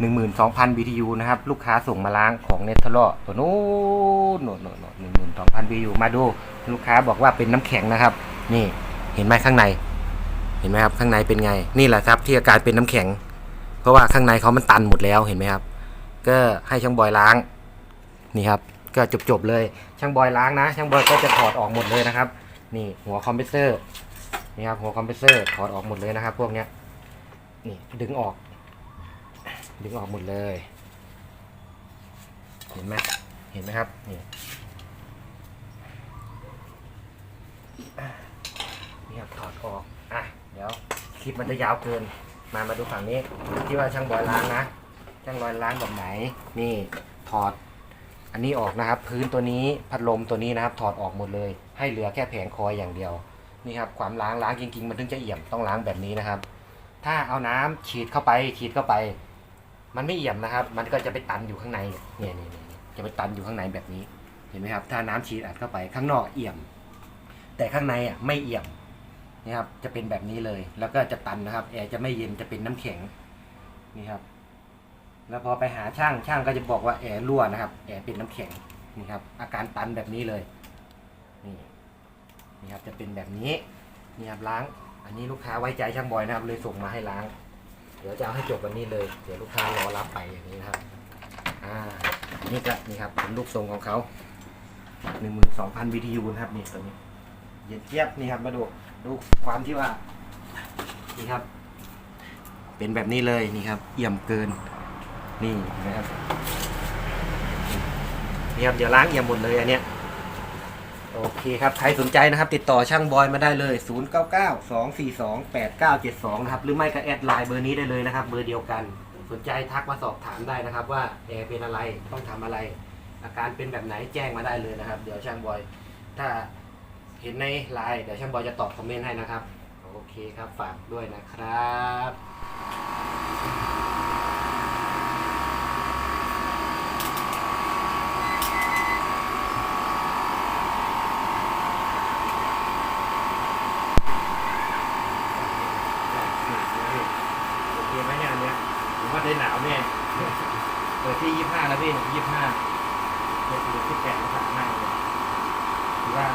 ห12,000 BTU นะครับ ลูกค้าส่งมาล้างของเนเธอร์ลตัวนู้นหนึ่งหมื่นสองพัน BTU มาดูลูกค้าบอกว่าเป็นน้ำแข็งนะครับ นี่เห็นไหมข้างใน เห็นไหมครับข้างในเป็นไง นี่แหละครับ ที่อาการเป็นน้ำแข็ง เพราะว่าข้างในเขามันตันหมดแล้วเห็นไหมครับ ก็ให้ช่างบอยล้าง นี่ครับ ก็จบๆเลย ช่างบอยล้างนะ ช่างบอยก็จะถอดออกหมดเลยนะครับ นี่หัวคอมเพรสเซอร์นี่ครับหัวคอมเพรสเซอร์ถอดออกหมดเลยนะครับ พวกเนี้ยนี่ดึงออก ดึงออกหมดเลย เห็นไหมเห็นไหมครับนี่นี่ครับถอดออกอะเดี๋ยวคลิปมันจะยาวเกิน มามาดูฝั่งนี้ ที่ว่าช่างบอยล้างนะช่างบอยล้างแบบไหน นี่ถอดอันนี้ออกนะครับ พื้นตัวนี้พัดลมตัวนี้นะครับ ถอดออกหมดเลย ให้เหลือแค่แผงคอยอย่างเดียวนี่ครับความล้างล้างจริงๆมันถึงจะเอี่ยมต้องล้างแบบนี้นะครับ ถ้าเอาน้ำฉีดเข้าไปฉีดเข้าไป มันไม่เอี่ยมนะครับ มันก็จะไปตันอยู่ข้างในเนี่ยเนี่ยเนี่ยจะไปตันอยู่ข้างในแบบนี้ เห็นไหมครับ ถ้าน้ำฉีดอัดเข้าไปข้างนอกเอี่ยม แต่ข้างในอะไม่เอี่ยมนี่ครับ จะเป็นแบบนี้เลย แล้วก็จะตันนะครับ แอร์จะไม่เย็น จะเป็นน้ำแข็ง นี่ครับ แล้วพอไปหาช่าง ช่างก็จะบอกว่าแอร์รั่วนะครับ แอร์เป็นน้ำแข็ง นี่ครับ อาการตันแบบนี้เลย นี่ นี่ครับ จะเป็นแบบนี้ นี่ครับล้าง อันนี้ลูกค้าไว้ใจช่างบอยนะครับ เลยส่งมาให้ล้าง เดี๋ยวจะเอาให้จบวันนี้เลย เดี๋ยวลูกค้ารอรับไปอย่างนี้นะครับ อ่า นี่ก็นี่ครับเป็นรูปทรงของเขาหนึ่งหมื่นสองพัน BTU นะครับนี่ตัวนี้เย็นเจี๊ยบนี่ครับมาดูดูความที่ว่า นี่ครับ เป็นแบบนี้เลยนี่ครับ เอี่ยมเกิน นี่นะครับนี่ครับเดี๋ยวล้างเอี่ยมหมดเลยอันเนี้ย โอเคครับ ใครสนใจนะครับ ติดต่อช่างบอยมาได้เลย 0 9 9 2 4 2 8 9 7 2 นะครับ หรือไม่ก็แอดไลน์เบอร์นี้ได้เลยนะครับ เบอร์เดียวกัน สนใจทักมาสอบถามได้นะครับ ว่าแอร์เป็นอะไร ต้องทำอะไร อาการเป็นแบบไหนแจ้งมาได้เลยนะครับ เดี๋ยวช่างบอย ถ้าเห็นในไลน์เดี๋ยวช่างบอยจะตอบคอมเมนต์ให้นะครับ โอเคครับ ฝากด้วยนะครับ โอเคไหมเนี่ยอันเนี้ยผมว่าได้หนาวแน่เปิดที่ยี่ห้าแล้วพี่ยี่ห้าเปิดที่ที่แปดสามห้าเลยถือว่า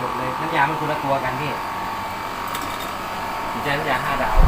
จบเลยน้ำยามันคนละตัวกันพี่ไม่ใช่น้ำยาห้าดาว